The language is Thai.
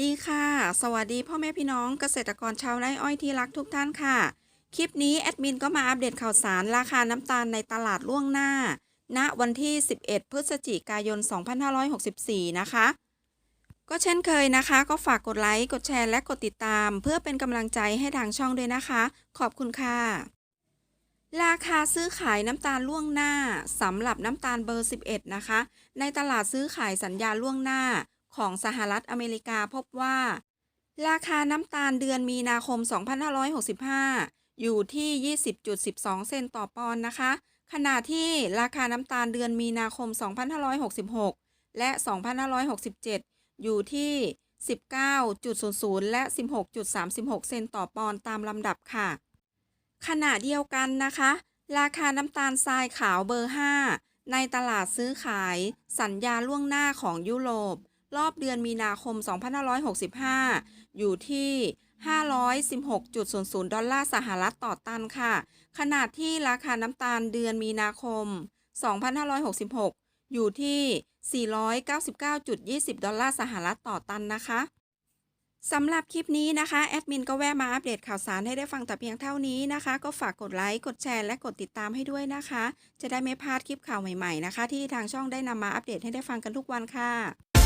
ดีค่ะ สวัสดีพ่อแม่พี่น้องเกษตรกรชาวไร่อ้อยที่รักทุกท่านค่ะ คลิปนี้แอดมินก็มาอัปเดตข่าวสารราคาน้ำตาลในตลาดล่วงหน้า ณ วันที่ 11 พฤศจิกายน 2564 นะคะ ก็เช่นเคยนะคะ ก็ฝากกดไลค์ กดแชร์ และกดติดตาม เพื่อเป็นกำลังใจให้ทางช่องด้วยนะคะ ขอบคุณค่ะ ราคาซื้อขายน้ำตาลล่วงหน้าสำหรับน้ำตาลเบอร์ 11 นะคะ ในตลาดซื้อขายสัญญาล่วงหน้า ของสหรัฐอเมริกาพบว่า ราคาน้ำตาลเดือนมีนาคม 2565 อยู่ที่ 20.12 เซนต์ต่อปอนด์นะคะ ขณะที่ราคาน้ำตาลเดือนมีนาคม 2566 และ 2567 อยู่ที่ 19.00 และ 16.36 เซนต์ต่อปอนด์ตามลำดับค่ะ ขณะเดียวกันนะคะ ราคาน้ำตาลทรายขาวเบอร์ 5ในตลาดซื้อขายสัญญาล่วงหน้าของยุโรป รอบเดือนมีนาคม 2565 อยู่ที่ 516.00 ดอลลาร์สหรัฐต่อตันค่ะ ขณะที่ราคาน้ำตาลเดือนมีนาคม 2566 อยู่ที่ 499.20 ดอลลาร์สหรัฐต่อตันนะคะสำหรับคลิปนี้นะคะ แอดมินก็แวะมาอัปเดตข่าวสารให้ได้ฟังแต่เพียงเท่านี้นะคะ ก็ฝากกดไลค์ กดแชร์ และกดติดตามให้ด้วยนะคะ จะได้ไม่พลาดคลิปข่าวใหม่ๆนะคะ ที่ทางช่องได้นำมาอัปเดตให้ได้ฟังกันทุกวันค่ะ